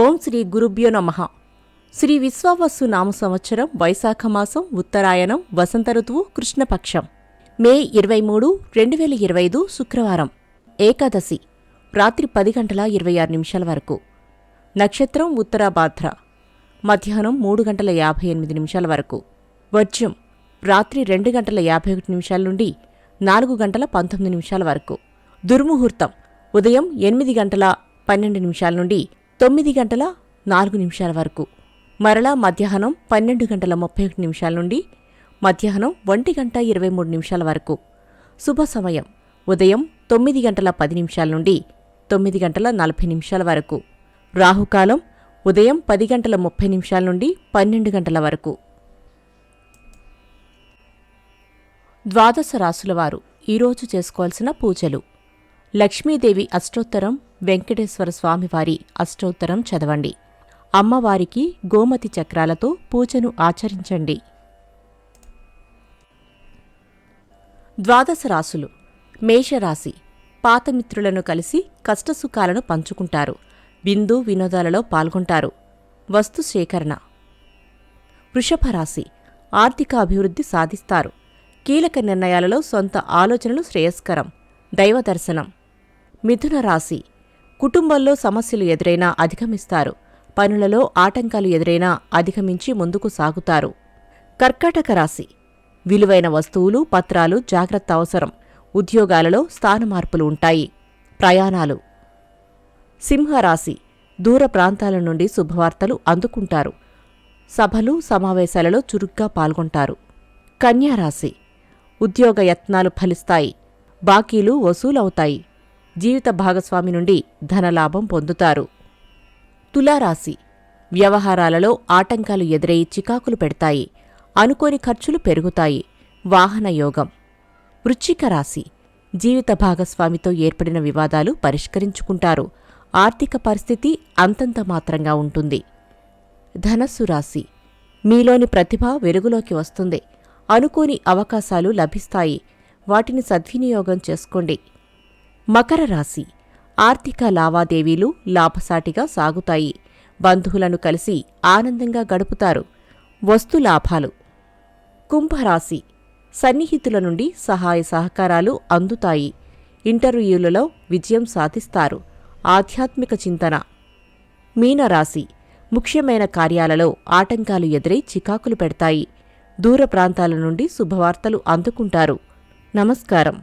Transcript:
ఓం శ్రీ గురుభ్యో నమ. శ్రీ విశ్వావస్సు నామ సంవత్సరం వైశాఖ మాసం ఉత్తరాయణం వసంత ఋతువు కృష్ణపక్షం. మే ఇరవై మూడు రెండు వేల ఇరవై ఐదు శుక్రవారం. ఏకాదశి రాత్రి పది గంటల ఇరవై ఆరు నిమిషాల వరకు. నక్షత్రం ఉత్తరాభాద్ర. మధ్యాహ్నం మూడు గంటల యాభై ఎనిమిది నిమిషాల వరకు. వర్జ్యం రాత్రి రెండు గంటల యాభై ఒకటి నిమిషాల నుండి నాలుగు గంటల పంతొమ్మిది నిమిషాల వరకు. దుర్ముహూర్తం ఉదయం ఎనిమిది గంటల పన్నెండు నిమిషాల నుండి తొమ్మిది గంటల నాలుగు నిమిషాల వరకు. మరలా మధ్యాహ్నం పన్నెండు గంటల ముప్పై ఒకటి నిమిషాల నుండి మధ్యాహ్నం ఒంటి గంట ఇరవై మూడు నిమిషాల వరకు. శుభ సమయం. ఉదయం తొమ్మిది గంటల పది నిమిషాల నుండి తొమ్మిది గంటల నలభై నిమిషాల వరకు. రాహుకాలం. ఉదయం పది గంటల ముప్పై నిమిషాల నుండి పన్నెండు గంటల వరకు. ద్వాదశ రాసులవారు ఈరోజు చేసుకోవాల్సిన పూజలు. లక్ష్మీదేవి అష్టోత్తరం వెంకటేశ్వర స్వామివారి అష్టోత్తరం చదవండి. అమ్మవారికి గోమతి చక్రాలతో పూజను ఆచరించండి. ద్వాదశ రాసులు. మేషరాశి. పాతమిత్రులను కలిసి కష్టసుఖాలను పంచుకుంటారు. బిందు వినోదాలలో పాల్గొంటారు. వస్తు సేకరణ. వృషభ రాశి. ఆర్థిక అభివృద్ధి సాధిస్తారు. కీలక నిర్ణయాలలో సొంత ఆలోచనలు శ్రేయస్కరం. దైవ దర్శనం. మిథున రాశి. కుటుంబంలో సమస్యలు ఎదురైనా అధిగమిస్తారు. పనులలో ఆటంకాలు ఎదురైనా అధిగమించి ముందుకు సాగుతారు. కర్కాటక రాశి. విలువైన వస్తువులు పత్రాలు జాగ్రత్త అవసరం. ఉద్యోగాలలో స్థానమార్పులు ఉంటాయి. ప్రయాణాలు. సింహరాశి. దూర ప్రాంతాల నుండి శుభవార్తలు అందుకుంటారు. సభలు సమావేశాలలో చురుగ్గా పాల్గొంటారు. కన్యారాశి. ఉద్యోగ యత్నాలు ఫలిస్తాయి. బాకీలు వసూలవుతాయి. జీవిత భాగస్వామి నుండి ధనలాభం పొందుతారు. తులారాశి. వ్యవహారాలలో ఆటంకాలు ఎదురై చికాకులు పెడతాయి. అనుకోని ఖర్చులు పెరుగుతాయి. వాహనయోగం వృశ్చిక రాశి. జీవిత భాగస్వామితో ఏర్పడిన వివాదాలు పరిష్కరించుకుంటారు. ఆర్థిక పరిస్థితి అంతంత మాత్రంగా ఉంటుంది. ధనస్సు రాశి. మీలోని ప్రతిభ వెలుగులోకి వస్తుంది. అనుకోని అవకాశాలు లభిస్తాయి. వాటిని సద్వినియోగం చేసుకోండి. మకర రాశి. ఆర్థిక లావాదేవీలు లాభసాటిగా సాగుతాయి. బంధువులను కలిసి ఆనందంగా గడుపుతారు. వస్తు లాభాలు. కుంభరాశి. సన్నిహితుల నుండి సహాయ సహకారాలు అందుతాయి. ఇంటర్వ్యూలలో విజయం సాధిస్తారు. ఆధ్యాత్మిక చింతన. మీనరాశి. ముఖ్యమైన కార్యాలలో ఆటంకాలు ఎదురై చికాకులు పెడతాయి. దూర ప్రాంతాల నుండి శుభవార్తలు అందుకుంటారు. నమస్కారం.